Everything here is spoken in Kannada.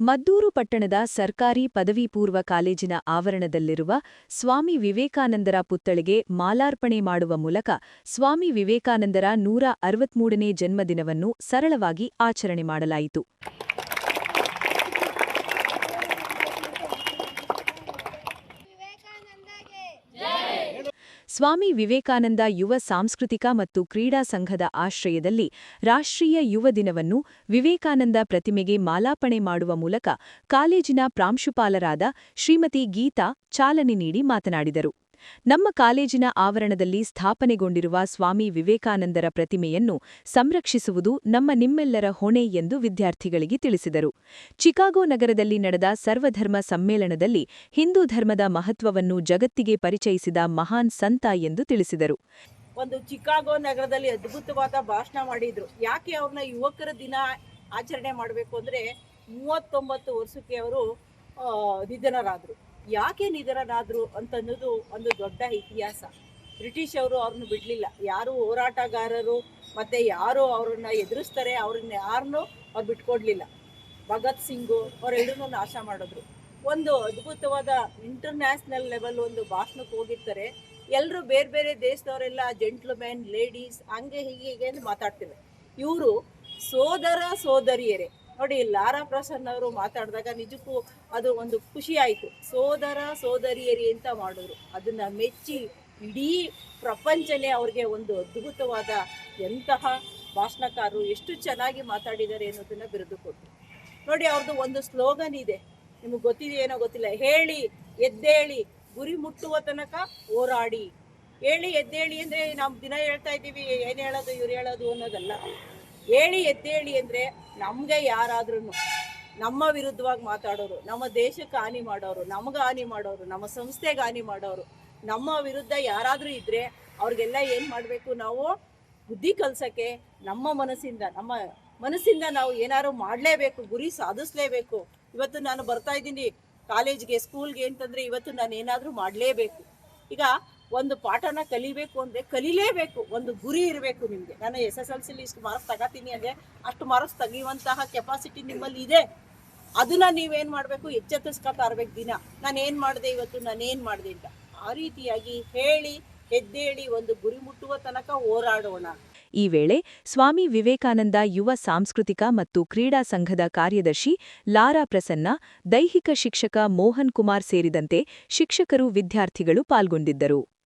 ಮದ್ದೂರು ಪಟ್ಟಣದ ಸರ್ಕಾರಿ ಪದವಿ ಪೂರ್ವ ಕಾಲೇಜಿನ ಆವರಣದಲ್ಲಿರುವ ಸ್ವಾಮಿ ವಿವೇಕಾನಂದರ ಪುತ್ಥಳಿಗೆ ಮಾಲಾರ್ಪಣೆ ಮಾಡುವ ಮೂಲಕ ಸ್ವಾಮಿ ವಿವೇಕಾನಂದರ ನೂರ ಅರವತ್ಮೂರನೇ ಜನ್ಮದಿನವನ್ನು ಸರಳವಾಗಿ ಆಚರಣೆ ಮಾಡಲಾಯಿತು. ಸ್ವಾಮಿ ವಿವೇಕಾನಂದ ಯುವ ಸಾಂಸ್ಕೃತಿಕ ಮತ್ತು ಕ್ರೀಡಾ ಸಂಘದ ಆಶ್ರಯದಲ್ಲಿ ರಾಷ್ಟ್ರೀಯ ಯುವ ದಿನವನ್ನು ವಿವೇಕಾನಂದ ಪ್ರತಿಮೆಗೆ ಮಾಲಾಪಣೆ ಮಾಡುವ ಮೂಲಕ ಕಾಲೇಜಿನ ಪ್ರಾಂಶುಪಾಲರಾದ ಶ್ರೀಮತಿ ಗೀತಾ ಚಾಲನೆ ನೀಡಿ ಮಾತನಾಡಿದರು. ನಮ್ಮ ಕಾಲೇಜಿನ ಆವರಣದಲ್ಲಿ ಸ್ಥಾಪನೆಗೊಂಡಿರುವ ಸ್ವಾಮಿ ವಿವೇಕಾನಂದರ ಪ್ರತಿಮೆಯನ್ನು ಸಂರಕ್ಷಿಸುವುದು ನಮ್ಮ ನಿಮ್ಮೆಲ್ಲರ ಹೊಣೆ ಎಂದು ವಿದ್ಯಾರ್ಥಿಗಳಿಗೆ ತಿಳಿಸಿದರು. ಚಿಕಾಗೋ ನಗರದಲ್ಲಿ ನಡೆದ ಸರ್ವಧರ್ಮ ಸಮ್ಮೇಳನದಲ್ಲಿ ಹಿಂದೂ ಧರ್ಮದ ಮಹತ್ವವನ್ನು ಜಗತ್ತಿಗೆ ಪರಿಚಯಿಸಿದ ಮಹಾನ್ ಸಂತ ಎಂದು ತಿಳಿಸಿದರು. ಒಂದು ಚಿಕಾಗೋ ನಗರದಲ್ಲಿ ಅದ್ಭುತವಾದ ಭಾಷಣ ಮಾಡಿದ್ರು. ಯಾಕೆ ಅವ್ರನ್ನ ಯುವಕರ ದಿನ ಆಚರಣೆ ಮಾಡಬೇಕು ಅಂದ್ರೆ ಮೂವತ್ತೊಂಬತ್ತು ವರ್ಷಕ್ಕೆ ಅವರು ನಿಧನರಾದರು. ಯಾಕೆ ನಿಧನರಾದರು ಅಂತನ್ನೋದು ಒಂದು ದೊಡ್ಡ ಇತಿಹಾಸ. ಬ್ರಿಟಿಷ್ ಅವರು ಅವ್ರನ್ನ ಬಿಡಲಿಲ್ಲ. ಯಾರು ಹೋರಾಟಗಾರರು ಮತ್ತು ಯಾರು ಅವ್ರನ್ನ ಎದುರಿಸ್ತಾರೆ ಅವ್ರನ್ನ ಯಾರನ್ನೂ ಅವ್ರು ಬಿಟ್ಕೊಡ್ಲಿಲ್ಲ. ಭಗತ್ ಸಿಂಗು ಅವರೆಲ್ಲರೂ ನಾಶ ಮಾಡಿದ್ರು. ಒಂದು ಅದ್ಭುತವಾದ ಇಂಟರ್ನ್ಯಾಷನಲ್ ಲೆವೆಲ್ ಒಂದು ಭಾಷಣಕ್ಕೆ ಹೋಗಿರ್ತಾರೆ. ಎಲ್ಲರೂ ಬೇರೆ ಬೇರೆ ದೇಶದವರೆಲ್ಲ ಜೆಂಟ್ಲ್ಮೆನ್ ಲೇಡೀಸ್ ಹಂಗೆ ಹೀಗೆ ಹೀಗೆ ಅಂತ ಮಾತಾಡ್ತಿವೆ ಇವರು ಸೋದರ ಸೋದರಿಯರೇ. ನೋಡಿ, ಲಾರಾ ಪ್ರಸನ್ನ ಅವರು ಮಾತಾಡಿದಾಗ ನಿಜಕ್ಕೂ ಅದು ಒಂದು ಖುಷಿ ಆಯಿತು. ಸೋದರ, ಸೋದರಿಯರಿ ಅಂತ ಮಾಡಿದ್ರು. ಅದನ್ನ ಮೆಚ್ಚಿ ಇಡೀ ಪ್ರಪಂಚನೇ ಅವ್ರಿಗೆ ಒಂದು ಅದ್ಭುತವಾದ ಎಂತಹ ಭಾಷಣಕಾರರು ಎಷ್ಟು ಚೆನ್ನಾಗಿ ಮಾತಾಡಿದ್ದಾರೆ ಅನ್ನೋದನ್ನ ಬಿರುದು ಕೊಟ್ಟರು ನೋಡಿ ಅವ್ರದ್ದು ಒಂದು ಸ್ಲೋಗನ್ ಇದೆ. ನಿಮಗೆ ಗೊತ್ತಿದೆಯೇನೋ ಗೊತ್ತಿಲ್ಲ. ಹೇಳಿ, ಎದ್ದೇಳಿ, ಗುರಿ ಮುಟ್ಟುವ ತನಕ ಹೋರಾಡಿ. ಹೇಳಿ, ಎದ್ದೇಳಿ ಅಂದ್ರೆ ನಾವು ದಿನ ಹೇಳ್ತಾ ಇದ್ದೀವಿ, ಏನು ಹೇಳೋದು, ಇವ್ರು ಹೇಳೋದು ಅನ್ನೋದಲ್ಲ. ಹೇಳಿ, ಎದ್ದೇಳಿ ಅಂದ್ರೆ ನಮಗೆ ಯಾರಾದ್ರೂ ನಮ್ಮ ವಿರುದ್ಧವಾಗಿ ಮಾತಾಡೋರು, ನಮ್ಮ ದೇಶಕ್ಕೆ ಹಾನಿ ಮಾಡೋರು, ನಮಗೆ ಹಾನಿ ಮಾಡೋರು, ನಮ್ಮ ಸಂಸ್ಥೆಗೆ ಹಾನಿ ಮಾಡೋರು, ನಮ್ಮ ವಿರುದ್ಧ ಯಾರಾದರೂ ಇದ್ದರೆ ಅವ್ರಿಗೆಲ್ಲ ಏನು ಮಾಡಬೇಕು ನಾವು? ಬುದ್ಧಿ ಕಲ್ಸಕ್ಕೆ, ನಮ್ಮ ಮನಸ್ಸಿಂದ ನಮ್ಮ ಮನಸ್ಸಿಂದ ನಾವು ಏನಾದ್ರು ಮಾಡಲೇಬೇಕು, ಗುರಿ ಸಾಧಿಸ್ಲೇಬೇಕು. ಇವತ್ತು ನಾನು ಬರ್ತಾ ಇದ್ದೀನಿ ಕಾಲೇಜ್ಗೆ ಸ್ಕೂಲ್ಗೆ ಅಂತಂದ್ರೆ ಇವತ್ತು ನಾನು ಏನಾದರೂ ಮಾಡಲೇಬೇಕು. ಈಗ ಒಂದು ಪಾಠನ ಕಲಿಬೇಕು ಅಂದರೆ ಕಲಿಲೇಬೇಕು. ಒಂದು ಗುರಿ ಇರಬೇಕು ನಿಮಗೆ. ನಾನು ಎಸ್ ಎಸ್ ಎಲ್ ಸಿಲಿ ಇಷ್ಟು ಮಾರ್ಕ್ಸ್ ತಗೋತೀನಿ ಅಂದರೆ ಅಷ್ಟು ಮಾರ್ಕ್ಸ್ ತೆಗೆಯುವಂತಹ ಕೆಪಾಸಿಟಿ ನಿಮ್ಮಲ್ಲಿ ಇದೆ. ಅದನ್ನ ನೀವೇನು ಮಾಡಬೇಕು? ಎಚ್ಚೆತ್ತಿಸ್ಕೊತಾ ಇರ್ಬೇಕು ದಿನ. ನಾನು ಏನು ಮಾಡಿದೆ ಇವತ್ತು? ನಾನು ಏನು ಮಾಡಿದೆ ಅಂತ. ಆ ರೀತಿಯಾಗಿ ಹೇಳಿ ಹೆದ್ದೇಳಿ ಒಂದು ಗುರಿ ಮುಟ್ಟುವ ತನಕ ಹೋರಾಡೋಣ. ಈ ವೇಳೆ ಸ್ವಾಮಿ ವಿವೇಕಾನಂದ ಯುವ ಸಾಂಸ್ಕೃತಿಕ ಮತ್ತು ಕ್ರೀಡಾ ಸಂಘದ ಕಾರ್ಯದರ್ಶಿ ಲಾರಾ ಪ್ರಸನ್ನ, ದೈಹಿಕ ಶಿಕ್ಷಕ ಮೋಹನ್ ಕುಮಾರ್ ಸೇರಿದಂತೆ ಶಿಕ್ಷಕರು ವಿದ್ಯಾರ್ಥಿಗಳು ಪಾಲ್ಗೊಂಡಿದ್ದರು.